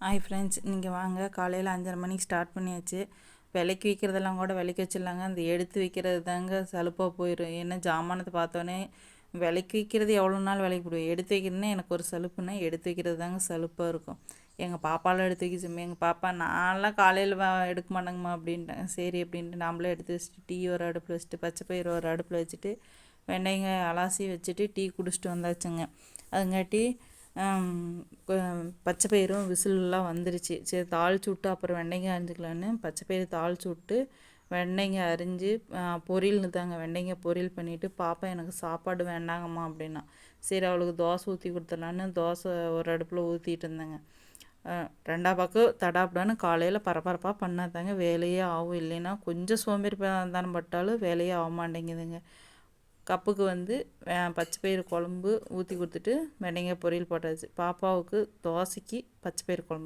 Hi friends நீங்கள் வாங்க. காலையில் அஞ்சரை மணிக்கு ஸ்டார்ட் பண்ணியாச்சு. விலைக்கு விற்கிறதெல்லாம் கூட விலைக்கு வச்சிடலாங்க. அந்த எடுத்து வைக்கிறது தாங்க சலுப்பாக போயிடும் ஏன்னா ஜாமானத்தை பார்த்தோன்னே விலைக்கு விற்கிறது எவ்வளோ நாள் விலைக்கு போடுவோம் எடுத்து வைக்கிறதுனா எனக்கு ஒரு சலுப்புனா எடுத்து வைக்கிறது தாங்க சலுப்பாக இருக்கும். எங்கள் பாப்பாலாம் எடுத்து வைக்க சொன்னேன். எங்கள் பாப்பா நான்லாம் காலையில் எடுக்க மாட்டேங்கம்மா அப்படின்ட்டேன். சரி அப்படின்ட்டு நாமளே எடுத்து வச்சுட்டு டீ ஒரு அடுப்பில் வச்சுட்டு பச்சை பயிர் ஒரு அடுப்பில் வச்சுட்டு வெண்டைங்க அலாசி வச்சுட்டு டீ குடிச்சிட்டு வந்தாச்சுங்க. அதுங்காட்டி பச்சை பயிரும் விசிலெலாம் வந்துருச்சு. சரி தாளித்து விட்டு அப்புறம் வெண்டைங்க அரிஞ்சிக்கலான்னு பச்சை பயிறு தாளித்து விட்டு வெண்டைங்க அரிஞ்சு பொரியல்னு தாங்க. வெண்டைங்க பொரியல் பண்ணிவிட்டு பாப்பா எனக்கு சாப்பாடு வேண்டாங்கம்மா அப்படின்னா. சரி அவளுக்கு தோசை ஊற்றி கொடுத்துடலான்னு தோசை ஒரு அடுப்பில் ஊற்றிட்டு இருந்தேங்க. ரெண்டா பக்கம் தடாப்படான்னு காலையில் பரபரப்பாக பண்ணாதாங்க. வேலையே ஆகும். இல்லைன்னா கொஞ்சம் சோம்பேறி தானே பட்டாலும் வேலையே ஆக மாட்டேங்குதுங்க. கப்புக்கு வந்து பச்சை பயிறு குழம்பு ஊற்றி கொடுத்துட்டு வெண்டைக்காய் பொரியல் போட்டாச்சு. பாப்பாவுக்கு தோசைக்கு பச்சை பயிறு குழம்பு